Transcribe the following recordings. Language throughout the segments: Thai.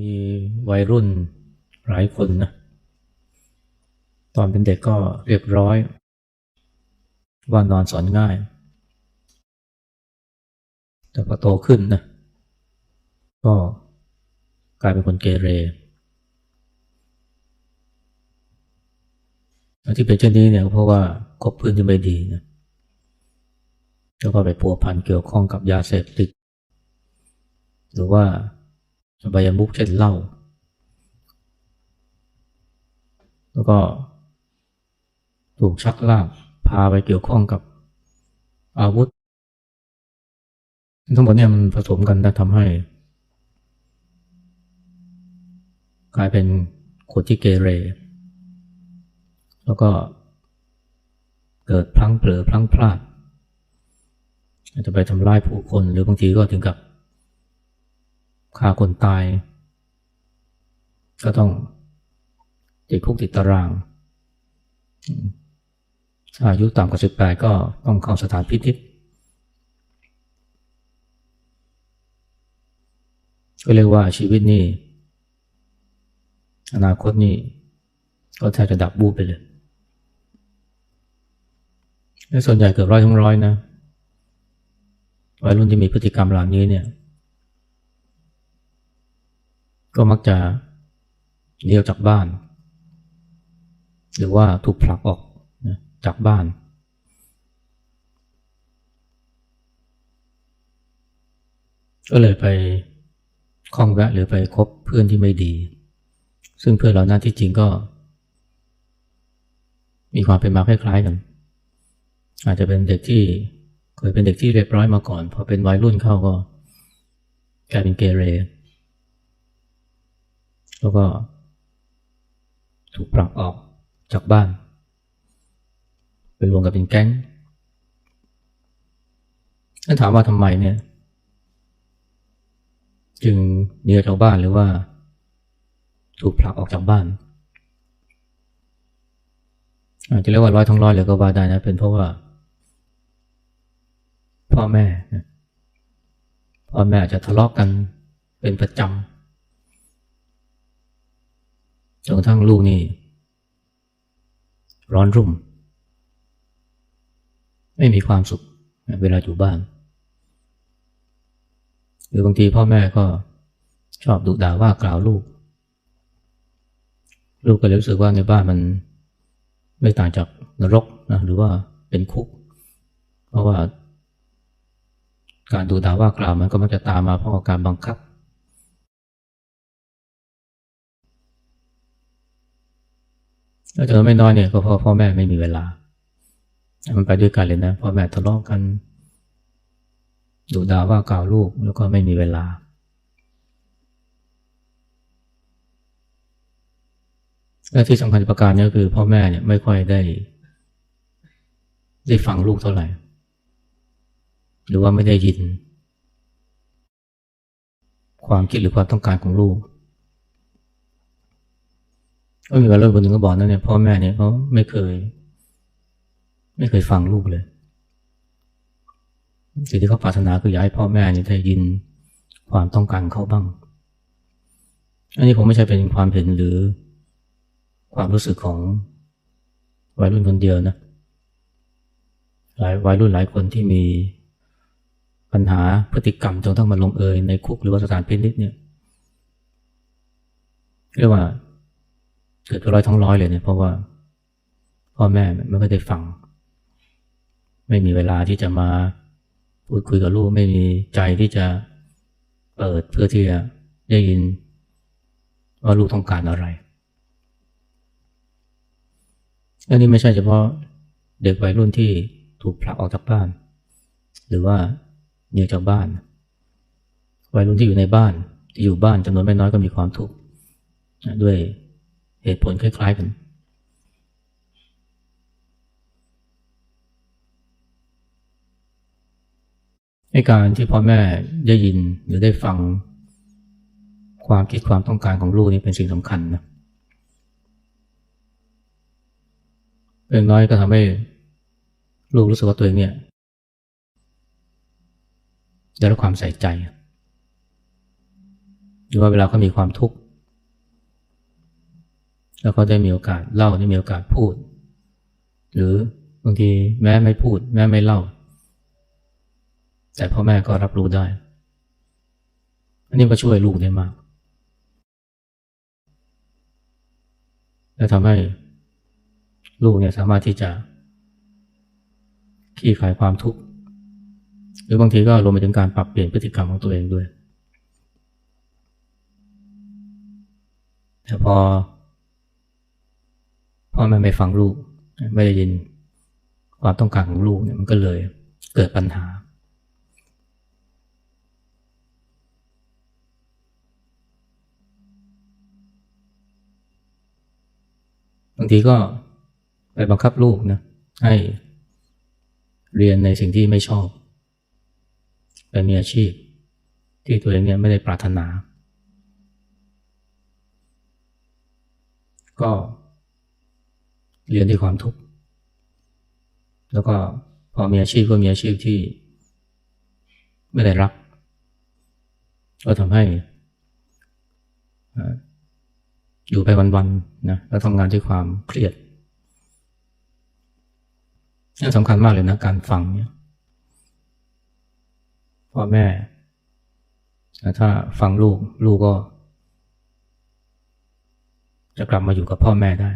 มีวัยรุ่นหลายคนนะ ตอนเป็นเด็กก็เรียบร้อย ว่านอนสอนง่าย แต่พอโตขึ้นนะ ก็กลายเป็นคนเกเรที่เป็นเช่นนี้เนี่ยเพราะว่าคบเพื่อนที่ไม่ดีนะแล้วก็ไปพัวพันเกี่ยวข้องกับยาเสพติด หรือว่า อบายมุกเช่นเหล้าแล้วก็ถูกชักลากพาไปเกี่ยวข้องกับอาวุธ ทั้งหมดเนี่ยมันผสมกันและทำให้ กลายเป็นคนที่เกเร แล้วก็เกิดพลั้งเผลอพลั้งพลาดอาจจะไปทำร้ายผู้คนหรือบางทีก็ถึงกับ ฆ่าคนตาย ก็ต้องติดคุกติดตาราง อายุต่ำกว่าสิบแปดก็ต้องเข้าสถานพินิษก็เรียกว่าชีวิตนี่อนาคตนี่ก็แทบจะดับบูบไปเลยและส่วนใหญ่เกือบร้อยทั้งร้อยนะวัยรุ่นที่มีพฤติกรรมเหล่านี้เนี่ย ก็มักจะเลี้ยวจากบ้าน หรือว่าถูกผลักออกจากบ้าน ก็เลยไปคล้องแวะหรือไปคบเพื่อนที่ไม่ดี ซึ่งเพื่อนเหล่านั้นที่จริงก็ มีความเป็นมาคล้ายๆกัน อาจจะเป็นเด็กที่เคยเป็นเด็กที่เรียบร้อยมาก่อน พอเป็นวัยรุ่นเข้าก็กลายเป็นเกเร แล้วก็ถูกปรับออกจากบ้าน ไปรวมกับเป็นแก๊งถ้าถามว่าทำไมเนี่ย จึงหนีออกจากบ้านหรือว่า ถูกผลักออกจากบ้าน อาจจะเรียกว่าร้อยทั้งร้อยเลยก็ว่าได้นะ เป็นเพราะว่า พ่อแม่พ่อแม่อาจจะทะเลาะกกันเป็นประจำ จนกระทั่งลูกนี่ ร้อนรุ่ม ไม่มีความสุขเวลาอยู่บ้าน หรือบางทีพ่อแม่ก็ชอบดุด่าว่ากล่าวลูก ลูกก็เลยรู้สึกว่าในบ้านมันไม่ต่างจากนรกนะหรือว่าเป็นคุก เพราะว่า การดุด่าว่ากล่าวมันก็มักจะตามมาเพราะการบังคับ จำนวนไม่น้อยเนี่ยก็เพราะพ่อแม่ไม่มีเวลา มันไปด้วยกันเลยนะพ่อแม่ทะเลาะกันดุด่าว่ากล่าวลูกแล้วก็ไม่มีเวลา และที่สำคัญประการนี้ก็คือ พ่อแม่เนี่ยไม่ค่อยได้ ได้ฟังลูกเท่าไหร่ หรือว่าไม่ได้ยิน ความคิดหรือความต้องการของลูก ก็มีวัยรุ่นคนหนึ่งก็บอกนะเนี่ยพ่อแม่เนี่ยเขาไม่เคย ไม่เคยฟังลูกเลย สิ่งที่เขาปรารถนาคืออยากให้พ่อแม่เนี่ยได้ยินความต้องการเขาบ้าง อันนี้ผมไม่ใช่เป็นความเห็นหรือความรู้สึกของวัยรุ่นคนเดียวนะหลายวัยรุ่นหลายคนที่มีปัญหาพฤติกรรมจนต้องมาลงเอยในคุกหรือว่าสถานพินิจเนี่ยเรียกว่า เกิดร้อยทั้งร้อยเลยเนี่ยเพราะว่าพ่อแม่ไม่ได้ฟัง ไม่มีเวลาที่จะมาพูดคุยกับลูกไม่มีใจที่จะเปิดเพื่อที่จะได้ยินว่าลูกต้องการอะไรอันนี้ไม่ใช่เฉพาะเด็กวัยรุ่นที่ถูกผลักออกจากบ้าน หรือว่าหนีจากบ้าน วัยรุ่นที่อยู่ในบ้านที่อยู่บ้านจำนวนไม่น้อยก็มีความทุกข์ด้วย เหตุผลคล้ายๆกัน ในการที่พ่อแม่ได้ยินหรือได้ฟังความคิดความต้องการของลูกนี่เป็นสิ่งสำคัญนะเล็กน้อยก็ทำให้ลูกรู้สึกว่าตัวเองเนี่ยได้รับความใส่ใจหรือว่าเวลาเขามีความทุกข์ แล้วก็ได้มีโอกาสเล่าได้มีโอกาสพูด หรือบางทีแม้ไม่พูด แม้ไม่เล่า แต่พ่อแม่ก็รับรู้ได้ อันนี้ก็ช่วยลูกได้มาก และทำให้ลูกเนี่ยสามารถที่จะขี้ขายความทุกข์หรือบางทีก็รวมไปถึงการปรับเปลี่ยนพฤติกรรมของตัวเองด้วย แต่พอ อแม่ไม่ฟังลูก ไม่ได้ยินความต้องการของลูกเนี่ยมันก็เลยเกิดปัญหา บางทีก็ไปบังคับลูกนะให้เรียนในสิ่งที่ไม่ชอบไปมีอาชีพ ที่ตัวเองเนี่ยไม่ได้ปรารถนา ก็ เรียนที่ความทุกข์ แล้วก็พอมีอาชีพก็มีอาชีพที่ไม่ได้รัก ก็ทำให้อยู่ไปวันๆนะแล้วทำงานด้วยความเครียดนี่สำคัญมากเลยนะการฟังเนี่ยพ่อแม่ ถ้าฟังลูกลูกก็ จะกลับมาอยู่กับพ่อแม่ได้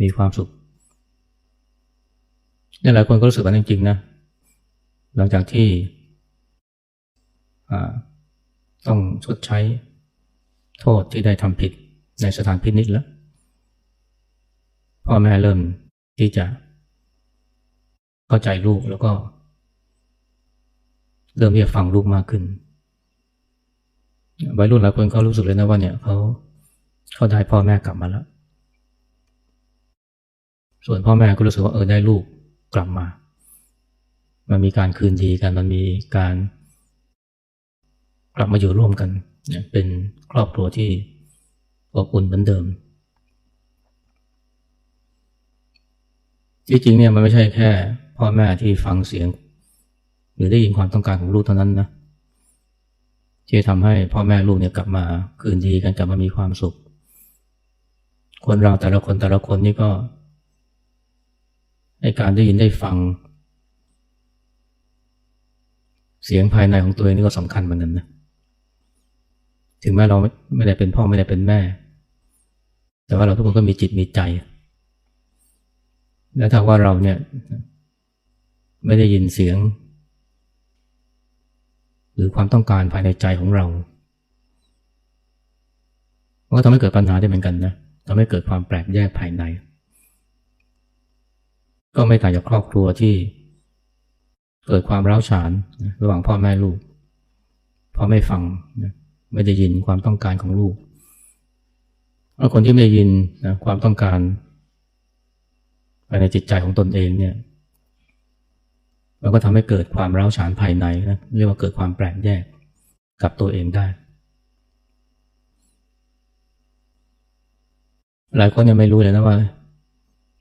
มีความสุขนี่หลายคนก็รู้สึกแบบนั้นจริงๆนะ หลังจากที่ต้องชดใช้โทษที่ได้ทำผิดในสถานพินิจแล้ว พ่อแม่เริ่มที่จะเข้าใจลูกแล้วก็ เริ่มที่จะฟังลูกมากขึ้นวัยรุ่นหลายคนเขารู้สึกเลยนะว่าเนี่ยเขาเขาได้พ่อแม่กลับมาแล้ว ส่วนพ่อแม่ก็รู้สึกว่าเออได้ลูกกลับมา มันมีการคืนดีกันมันมีการ กลับมาอยู่ร่วมกันเนี่ยเป็นครอบครัวที่อบอุ่นเหมือนเดิมที่จริงเนี่ยมันไม่ใช่แค่ พ่อแม่ที่ฟังเสียง หรือได้ยินความต้องการของลูกเท่านั้นนะที่ทำให้พ่อแม่ลูกเนี่ยกลับมาคืนดีกันกลับมามีความสุข คนเราแต่ละคนแต่ละคนนี่ก็ ในการได้ยินได้ฟัง เสียงภายในของตัวเองนี่ก็สำคัญเหมือนกันนะ ถึงแม้เราไม่ได้เป็นพ่อไม่ได้เป็นแม่ แต่ว่าเราทุกคนก็มีจิตมีใจ และถ้าว่าเราเนี่ย ไม่ได้ยินเสียง หรือความต้องการภายในใจของเราก็ทำให้เกิดปัญหาได้เหมือนกันนะทำให้เกิดความแปลกแยกภายใน ก็ไม่ต่างจากครอบครัวที่ เกิดความร้าวฉานระหว่างพ่อแม่ลูกพ่อไม่ฟังไม่ได้ยินความต้องการของลูกแล้วคนที่ไม่ได้ยินนะความต้องการภายในจิตใจของตนเองเนี่ยมันก็ทำให้เกิดความร้าวฉานภายในนะเรียกว่าเกิดความแปลกแยกกับตัวเองได้ หลายคนยังไม่รู้เลยนะว่า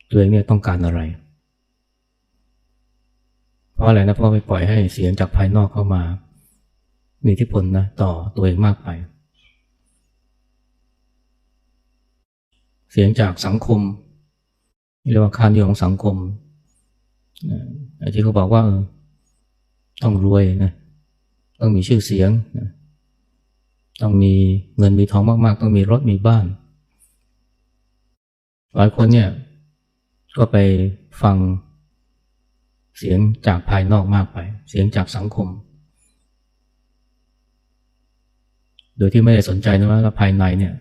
ตัวเองเนี่ยต้องการอะไร เพราะอะไรนะเพราะไปปล่อยให้เสียงจากภายนอกเข้ามา มีทธิพลนะต่อตัวเองมากไป เสียงจากสังคมเรียกว่าค่านิยมของสังคมที่เขาบอกว่าต้องรวยนะต้องมีชื่อเสียงนะต้องมีเงินมีทองมาก ๆ ต้องมีรถมีบ้าน หลายคนเนี่ยก็ไปฟัง เสียงจากภายนอกมากไป เสียงจากสังคม โดยที่ไม่ได้สนใจนะว่าภายในเนี่ย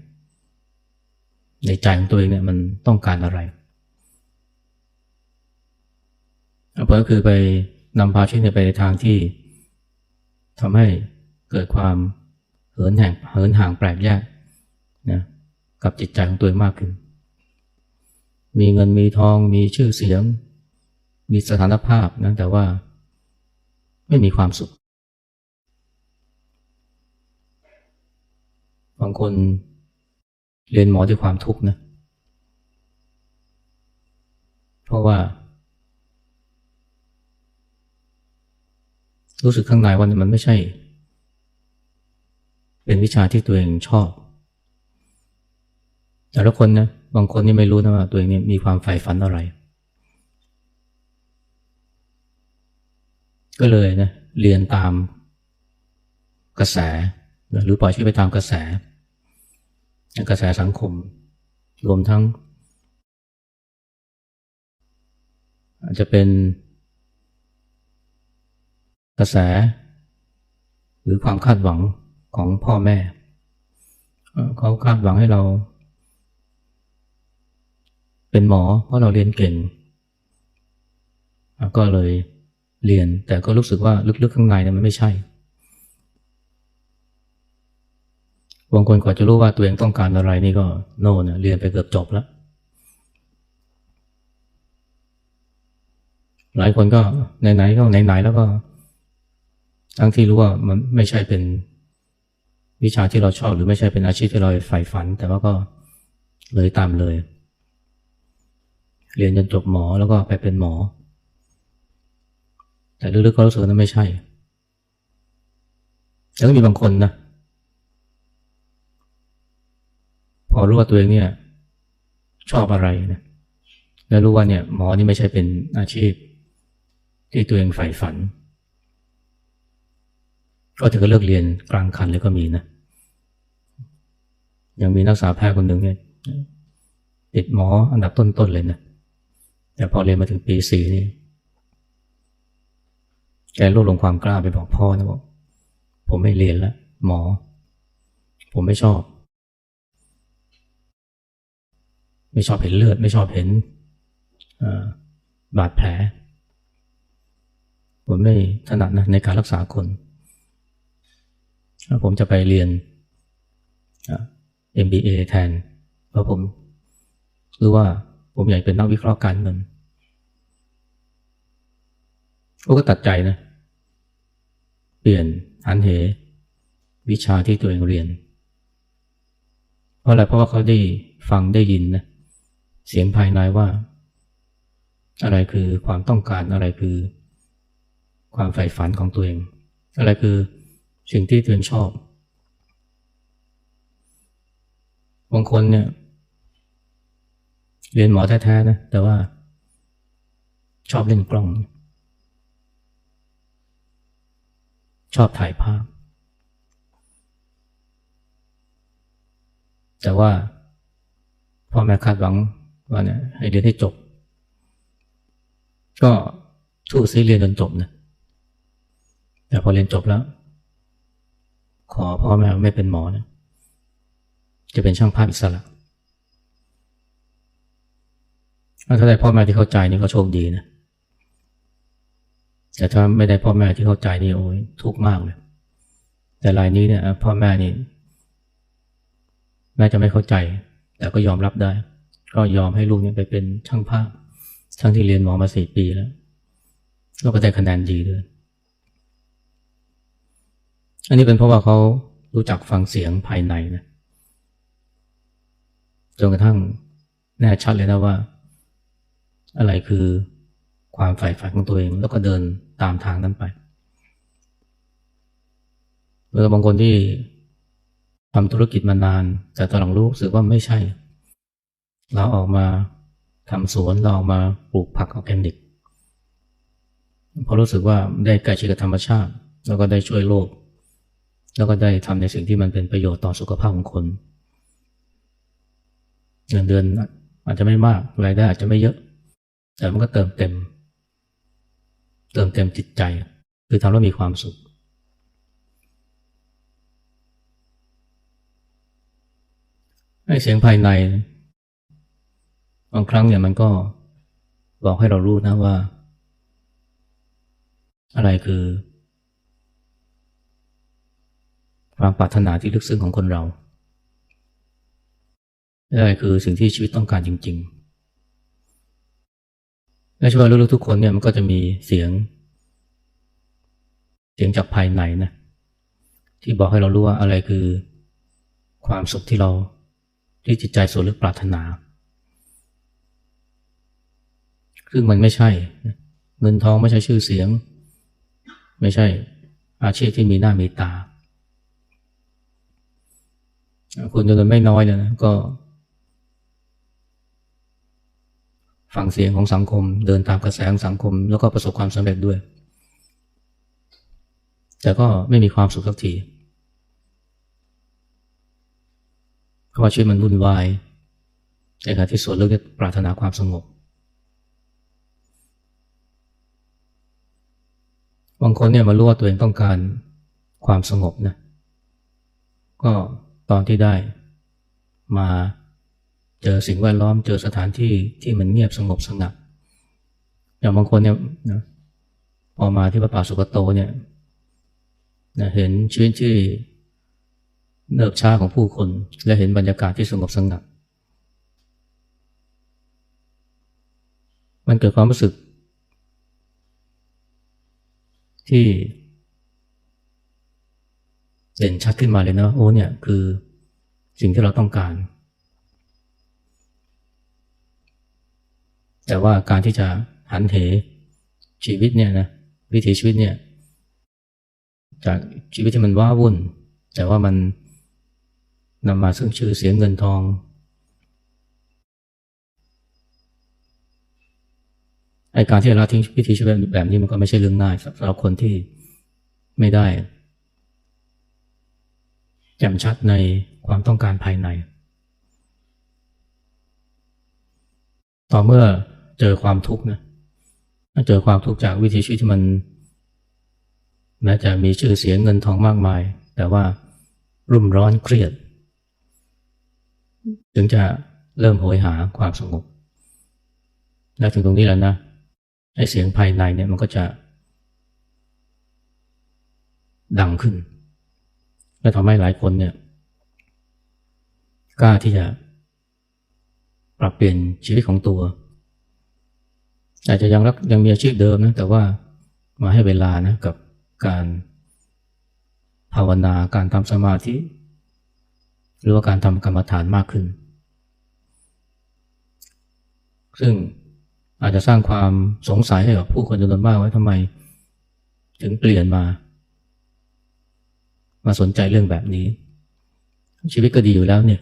ในใจของตัวเองเนี่ยมันต้องการอะไรเพอคือไปนำพาชีวิตไปในทางที่ทำให้เกิดความเหินแห่งเหินห่างแปลกแยกนะกับจิตใจของตัวเองมากขึ้น มีเงินมีทองมีชื่อเสียง มีสถานภาพนะแต่ว่าไม่มีความสุข บางคนเรียนหมอด้วยความทุกข์นะ เพราะว่า รู้สึกข้างในว่ามันไม่ใช่ เป็นวิชาที่ตัวเองชอบ แต่ละคนนะ บางคนนี่ไม่รู้นะว่าตัวเองนี่มีความใฝ่ฝันอะไร ก็เลยนะเรียนตามกระแส หรือปล่อยชีวิตไปตามกระแส กระแสสังคม รวมทั้ง อาจจะเป็นกระแส หรือความคาดหวังของพ่อแม่ เขาคาดหวังให้เรา เป็นหมอเพราะเราเรียนเก่ง ก็เลย เรียน แต่ก็รู้สึกว่าลึกๆข้างในเนี่ยมันไม่ใช่บางคนกว่าจะรู้ว่าตัวเองต้องการอะไรนี่ก็โน่นเรียนไปเกือบจบแล้ว หลายคนก็ไหนๆก็ไหนๆแล้วก็ ทั้งที่รู้ว่ามันไม่ใช่เป็นวิชาที่เราชอบ หรือไม่ใช่เป็นอาชีพที่เราใฝ่ฝัน แต่ว่าก็เลยตามเลย เรียนจนจบหมอแล้วก็ไปเป็นหมอ แต่ลึกๆก็รู้สึกนั้นไม่ใช่ แล้วก็มีบางคนนะ พอรู้ว่าตัวเองเนี่ย ชอบอะไรนะแล้วรู้ว่าเนี่ย หมอนี่ไม่ใช่เป็นอาชีพ ที่ตัวเองใฝ่ฝัน ก็ถึงก็เลิกเรียนกลางคันเลยก็มีนะ ยังมีนักศึกษาแพทย์คนหนึ่งเนี่ยติดหมออันดับต้นๆเลยนะ แต่พอเรียนมาถึงปีสี่นี่ แกรวบรวมความกล้าไปบอกพ่อนะบอกผมไม่เรียนแล้วหมอ ผมไม่ชอบ ไม่ชอบเห็นเลือด ไม่ชอบเห็นบาดแผล ผมไม่ถนัดนะในการรักษาคน ผมจะไปเรียน MBA แทน เพราะผมรู้ว่าผมอยากเป็นนักวิเคราะห์การเงินก็ตัดใจนะ ปลี่ยนหันเหวิชาที่ตัวเองเรียน เพราะอะไรเพราะว่าเขาได้ฟังได้ยินนะเสียงภายในว่า อะไรคือความต้องการอะไรคือ ความใฝ่ฝันของตัวเอง อะไรคือสิ่งที่ตัวเองชอบบางคนเนี่ย เรียนหมอแท้ๆนะแต่ว่าชอบเล่นกล้อง ชอบถ่ายภาพ แต่ว่าพ่อแม่คาดหวังว่าเนี่ยให้เรียนให้จบ ก็ทู่ซีเรียนจนจบนะแต่พอเรียนจบแล้ว ขอพ่อแม่ไม่เป็นหมอนะจะเป็นช่างภาพอิสระถ้าได้พ่อแม่ที่เข้าใจนี่ก็โชคดีนะ แต่ถ้าไม่ได้พ่อแม่ที่เข้าใจนี่โอ้ยทุกข์มากเลย แต่รายนี้เนี่ยพ่อแม่นี่แม่จะไม่เข้าใจ แต่ก็ยอมรับได้ ก็ยอมให้ลูกเนี่ยไปเป็นช่างภาพทั้งที่เรียนหมอมาสี่ปีแล้วแล้วก็ได้คะแนนดีด้วยอันนี้เป็นเพราะว่าเขารู้จักฟังเสียงภายในนะจนกระทั่งแน่ชัดเลยนะว่า อะไรคือ ความใฝ่ฝันของตัวเอง แล้วก็เดินตามทางนั้นไปเมื่อบางคนที่ทำธุรกิจมานาน แต่ตอนหลังรู้สึกว่าไม่ใช่ เราออกมาทำสวนเราออกมาปลูกผักออร์แกนิกพอรู้สึกว่าได้ใกล้ชิดกับธรรมชาติ แล้วก็ได้ช่วยโลก แล้วก็ได้ทำในสิ่งที่มันเป็นประโยชน์ต่อสุขภาพของคนเงินเดือนอาจจะไม่มากรายได้อาจจะไม่เยอะ แต่มันก็เติมเต็ม เติมเต็มจิตใจ คือทำแล้วมีความสุขไอ้เสียงภายในบางครั้งเนี่ยมันก็บอกให้เรารู้นะว่า อะไรคือ ความปรารถนาที่ลึกซึ้งของคนเราอะไรคือสิ่งที่ชีวิตต้องการจริง ๆ และช่วยรู้ๆทุกคนเนี่ยมันก็จะมีเสียง เสียงจากภายในนะที่บอกให้เรารู้ว่าอะไรคือความสุขที่เราที่จิตใจสูลึกปรารถนา ซึ่งมันไม่ใช่ เงินทองไม่ใช่ชื่อเสียง ไม่ใช่อาชีพที่มีหน้ามีตา คนจำนวนไม่น้อยเนี่ยนะก็ ฟังเสียงของสังคม เดินตามกระแสของสังคม แล้วก็ประสบความสำเร็จด้วย แต่ก็ไม่มีความสุขสักทีเพราะว่าชีวิตมันวุ่นวายในขณะที่ส่วนลึกปรารถนาความสงบบางคนเนี่ยมารู้ว่าตัวเองต้องการความสงบนะก็ตอนที่ได้มา เจอสิ่งแวดล้อมเจอสถานที่ที่มันเงียบสงบสงัดอย่างบางคนเนี่ยนะพอมาที่พระป่าสุกโตเนี่ยนะเห็นชีวิตที่เนิบช้าของผู้คน และเห็นบรรยากาศที่สงบสงัดมันเกิดความรู้สึก ที่ เด่นชัดขึ้นมาเลยนะโอ้เนี่ยคือสิ่งที่เราต้องการ แต่ว่าการที่จะหันเหชีวิตเนี่ยนะวิถีชีวิตเนี่ย จากชีวิตที่มันว้าวุ่น แต่ว่ามันนำมาซึ่งชื่อเสียงเงินทอง ไอการที่เราทิ้งวิถีชีวิตแบบนี้มันก็ไม่ใช่เรื่องง่ายสำหรับคนที่ไม่ได้แจ่มชัดในความต้องการภายใน ต่อเมื่อ เจอความทุกข์นะเจอความทุกข์จากวิถีชีวิตที่มันแม้จะมีชื่อเสียงเงินทองมากมาย แต่ว่ารุ่มร้อนเครียด ถึงจะเริ่มโหยหาความสงบและถึงตรงนี้แล้วนะไอ้เสียงภายในเนี่ยมันก็จะ ดังขึ้น และทำให้หลายคนเนี่ยกล้าที่จะ ปรับเปลี่ยนชีวิตของตัว อาจจะยังรักยังมีอาชีพเดิมนะแต่ว่ามาให้เวลานะกับการภาวนาการทำสมาธิ หรือว่าการทำกรรมฐานมากขึ้น ซึ่งอาจจะสร้างความสงสัยให้กับผู้คนจำนวนมากว่าทำไมถึงเปลี่ยนมา มาสนใจเรื่องแบบนี้ ชีวิตก็ดีอยู่แล้วเนี่ย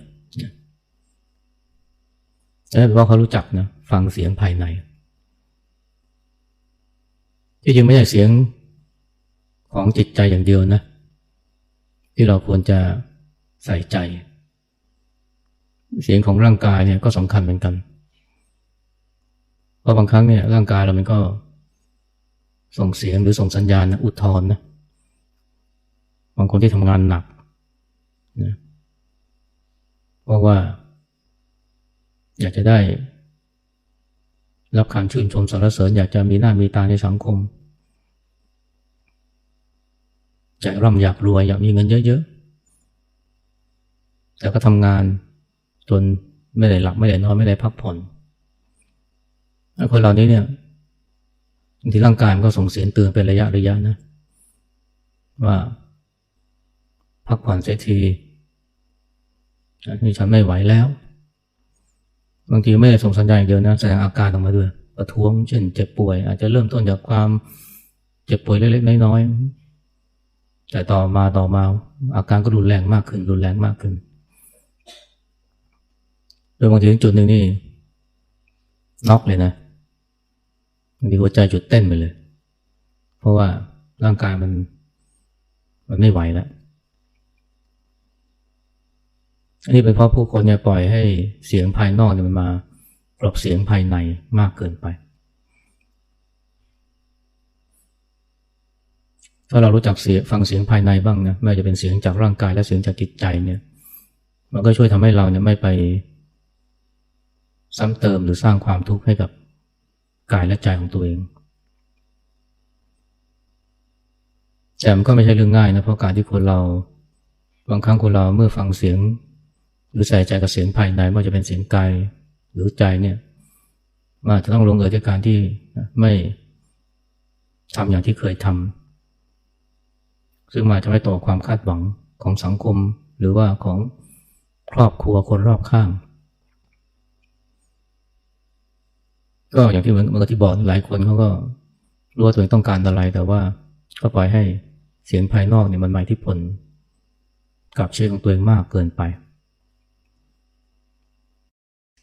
แต่เพราะเขารู้จักนะฟังเสียงภายใน ที่จริงไม่ใช่เสียงของจิตใจอย่างเดียวนะ ที่เราควรจะใส่ใจ เสียงของร่างกายเนี่ยก็สำคัญเหมือนกันเพราะบางครั้งเนี่ยร่างกายเรามันก็ส่งเสียงหรือส่งสัญญาณนะอุทธรนะบางคนที่ทำงานหนักนะเพราะว่า อยากจะได้ รับการชื่นชมสรรเสริญอยากจะมีหน้ามีตาในสังคมอยากร่ำอยากรวยอยากมีเงินเยอะๆ แต่ก็ทำงานจนไม่ได้หลับไม่ได้นอนไม่ได้พักผ่อนคนเหล่านี้เนี่ยที่ร่างกายมันก็ส่งเสียงเตือนเป็นระยะระยะนะ ว่าพักผ่อนเสียทีนี่ฉันไม่ไหวแล้ว บางทีไม่ได้ส่งสัญญาณอย่างเดียวนะแสดงอาการออกมาด้วย ประท้วงเช่นเจ็บป่วย อาจจะเริ่มต้นจากความเจ็บป่วยเล็กๆน้อยๆแต่ต่อมาต่อมาอาการก็รุนแรงมากขึ้น รุนแรงมากขึ้นโดยบางทีถึงจุดหนึ่งนี่น็อกเลยนะางทีหัวใจจุดเต้นไปเลย เพราะว่าร่างกายมัน มันไม่ไหวแล้ว อันนี้เป็นเพราะผู้คนเนี่ยปล่อยให้เสียงภายนอกเนี่ยมันมากรบเสียงภายในมากเกินไป ถ้าเรารู้จักเสียงฟังเสียงภายในบ้างนะไม่ว่าจะเป็นเสียงจากร่างกายและเสียงจากจิตใจเนี่ย มันก็ช่วยทำให้เราเนี่ยไม่ไป ซ้ำเติมหรือสร้างความทุกข์ให้กับกายและใจของตัวเองแต่มันก็ไม่ใช่เรื่องง่ายนะเพราะการที่คนเราบางครั้งคนเราเมื่อฟังเสียง หรือใส่ใจกับเสียงภายในไม่ว่าจะเป็นเสียงกายหรือใจเนี่ยมันจะต้องลงเอยด้วยการที่ไม่ทำอย่างที่เคยทำซึ่งมาจะไม่ต่อความคาดหวังของสังคม หรือว่าของครอบครัวคนรอบข้าง ก็อย่างที่เหมือนเมื่อที่บอกหลายคนเขาก็รู้ว่าตัวเองต้องการอะไรแต่ว่าก็ปล่อยให้เสียงภายนอกเนี่ยมันมาที่ผลกับชีวิตของตัวเองมากเกินไป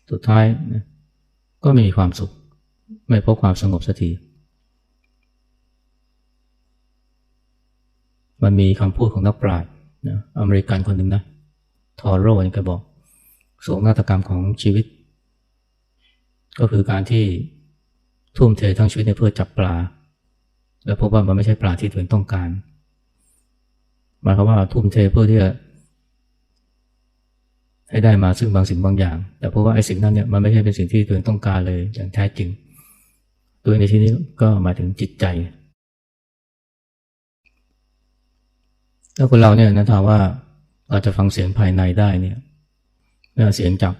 สุดท้ายนะก็ไม่มีความสุข ไม่พบความสงบสักทีมันมีคำพูดของนักปราชญ์นะอเมริกันคนหนึ่งนะทอโร่นี่ก็บอกโศกนาฏกรรมของชีวิต ก็คือการที่ทุ่มเททั้งชีวิตเพื่อจับปลา แล้วพบว่ามันไม่ใช่ปลาที่ตัวเองต้องการหมายความว่าทุ่มเทเพื่อที่จะ ให้ได้มาซึ่งบางสิ่งบางอย่าง แต่เพราะว่าไอ้สิ่งนั้นเนี่ยมันไม่ใช่เป็นสิ่งที่ตัวเองต้องการเลยอย่างแท้จริง ตัวในที่นี้ก็หมายถึงจิตใจถ้าคนเราเนี่ยนะถามว่าเราจะฟังเสียงภายในได้เนี่ยไม่ว่าเสียงจาก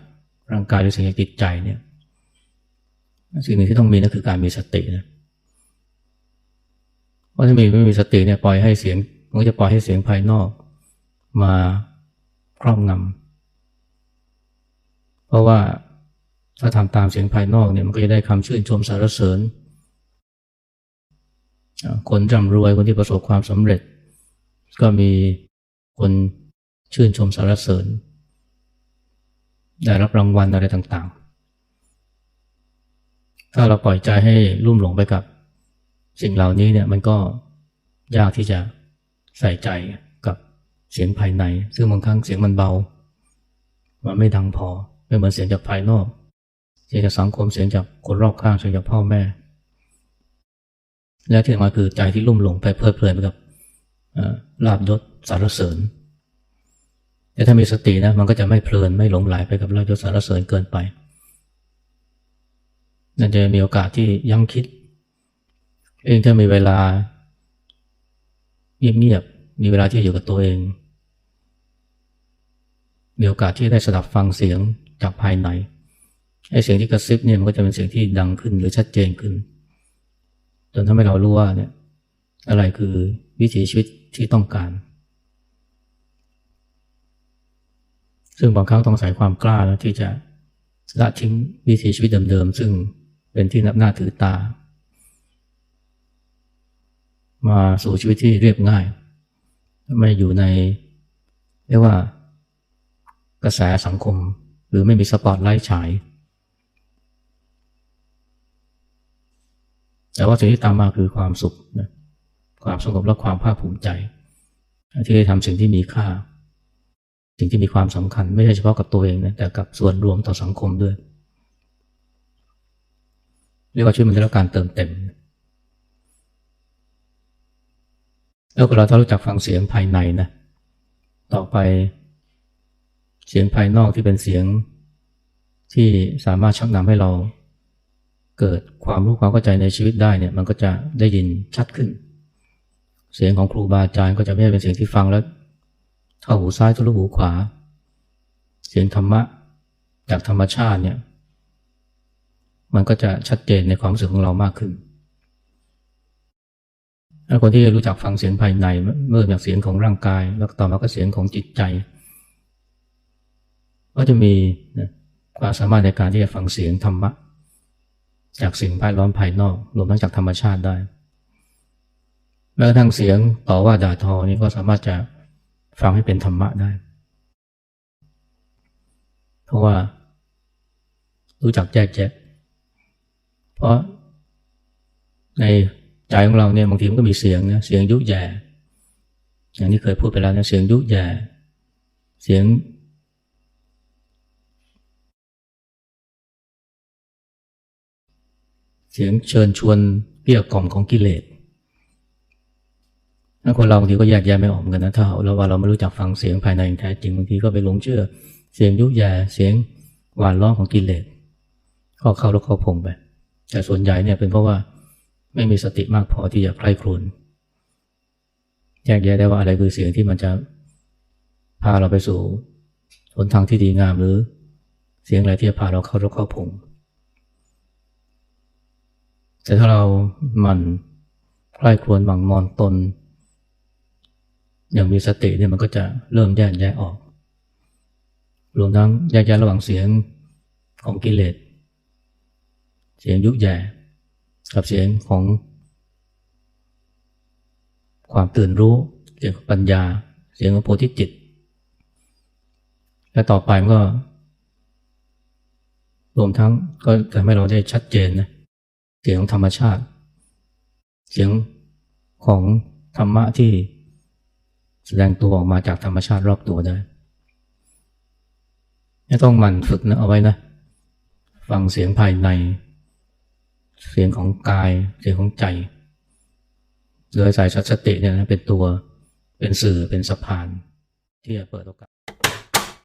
ร่างกายหรือเสียงจากจิตใจเนี่ยสิ่งหนึ่งที่ต้องมีนั่นคือการมีสตินะเพราะถ้ามีไม่มีสติเนี่ยปล่อยให้เสียงมันก็จะปล่อยให้เสียงภายนอก มาครอบงำ เพราะว่าถ้าทำตามเสียงภายนอกเนี่ยมันก็จะได้คำชื่นชมสรรเสริญ คนร่ำรวยคนที่ประสบความสำเร็จ ก็มีคนชื่นชมสรรเสริญ ได้รับรางวัลอะไรต่างๆ ถ้าเราปล่อยใจให้ลุ่มหลงไปกับสิ่งเหล่านี้เนี่ยมันก็ยากที่จะใส่ใจกับเสียงภายใน ซึ่งบางครั้งเสียงมันเบา มันไม่ดังพอ ไม่เหมือนเสียงจากภายนอก เสียงจากสังคมเสียงจากคนรอบข้างเสียงจากพ่อแม่ และที่มาคือใจที่ลุ่มหลงไปเพลิดเพลินไปกับลาบยศสารเสริญแต่ถ้ามีสตินะมันก็จะไม่เพลินไม่หลงไหลไปกับลาบยศสารเสริญเกินไปนั่นจะมีโอกาสที่ยั้งคิด เองถ้ามีเวลาเงียบๆมีเวลาที่อยู่กับตัวเอง มีโอกาสที่ได้สดับฟังเสียง จากภายในไอ้เสียงที่กระซิบเนี่ยมันก็จะเป็นเสียงที่ดังขึ้นหรือชัดเจนขึ้น จนทำให้เรารู้ว่าเนี่ยอะไรคือวิถีชีวิตที่ต้องการ ซึ่งบางครั้งต้องใส่ความกล้าแล้วที่จะละทิ้งวิถีชีวิตเดิมๆซึ่งเป็นที่นับหน้าถือตา มาสู่ชีวิตที่เรียบง่าย ไม่อยู่ในเรียกว่ากระแสสังคม หรือไม่มีสปอตไลท์ฉาย แต่ว่าสิ่งที่ตามมาคือความสุขนะความสงบและความภาคภูมิใจ ที่ได้ทำสิ่งที่มีค่า สิ่งที่มีความสำคัญ ไม่ใช่เฉพาะกับตัวเองนะแต่กับส่วนรวมต่อสังคมด้วยเรียกว่าช่วยมันได้รับการเติมเต็ม แล้วเราต้องรู้จักฟังเสียงภายในนะ ต่อไป เสียงภายนอกที่เป็นเสียงที่สามารถชักนำให้เราเกิดความรู้ความเข้าใจในชีวิตได้เนี่ยมันก็จะได้ยินชัดขึ้น เสียงของครูบาอาจารย์ก็จะไม่เป็นเสียงที่ฟังแล้วเท่าหูซ้ายทะลุหูขวา เสียงธรรมะจากธรรมชาติเนี่ยมันก็จะชัดเจนในความรู้สึกของเรามากขึ้นคนที่รู้จักฟังเสียงภายในเมื่อจากเสียงของร่างกาย แล้วต่อมาก็เสียงของจิตใจ ก็จะมีความสามารถในการที่จะฟังเสียงธรรมะ จากสิ่งภายล้อมภายนอกรวมทั้งจากธรรมชาติได้แม้กระทั่งเสียงต่อว่าด่าทอนี่ก็สามารถจะฟังให้เป็นธรรมะได้ เพราะว่า รู้จักแยกแยะเพราะในใจของเราเนี่ยบางทีมันก็มีเสียงนะเสียงยุแย่อย่างที่เคยพูดไปแล้วนะเสียงยุแย่เสียง เสียงเชิญชวนเปี้ยกล่อมของกิเลสถ้าคนเราบางทีก็แยกแยะไม่ออกกันนะถ้าเราว่าเราไม่รู้จักฟังเสียงภายในอย่างแท้จริงบางทีก็ไปหลงเชื่อ เสียงยุแย่เสียงหวานร้องของกิเลสก็เข้าแล้วเข้าพงไป แต่ส่วนใหญ่เนี่ยเป็นเพราะว่าไม่มีสติมากพอที่จะใคร่ครวญแยกแยะได้ว่าอะไรคือเสียงที่มันจะพาเราไปสู่หนทางที่ดีงามหรือ เสียงอะไรที่จะพาเราเข้ารกเข้าผง แต่ถ้าเราหมั่นใคร่ครวญหวังมอนตน อย่างมีสติเนี่ยมันก็จะเริ่มแยกแยะออก รวมทั้งแยกแยะระหว่างเสียงของกิเลส เสียงยุบแย่กับเสียงของความตื่นรู้เสียงของปัญญา เสียงของโพธิจิต และต่อไปมันก็ รวมทั้งก็ทำให้เราได้ชัดเจนนะ เสียงธรรมชาติ เสียงของธรรมะที่แสดงตัวออกมาจากธรรมชาติรอบตัวได้ต้องหมั่นฝึกนะเอาไว้นะ ฟังเสียงภายใน เสียงของกาย เสียงของใจโดยสายสติเนี่ยนะเป็นตัวเป็นสื่อเป็นสะพานที่จะเปิดโอกาส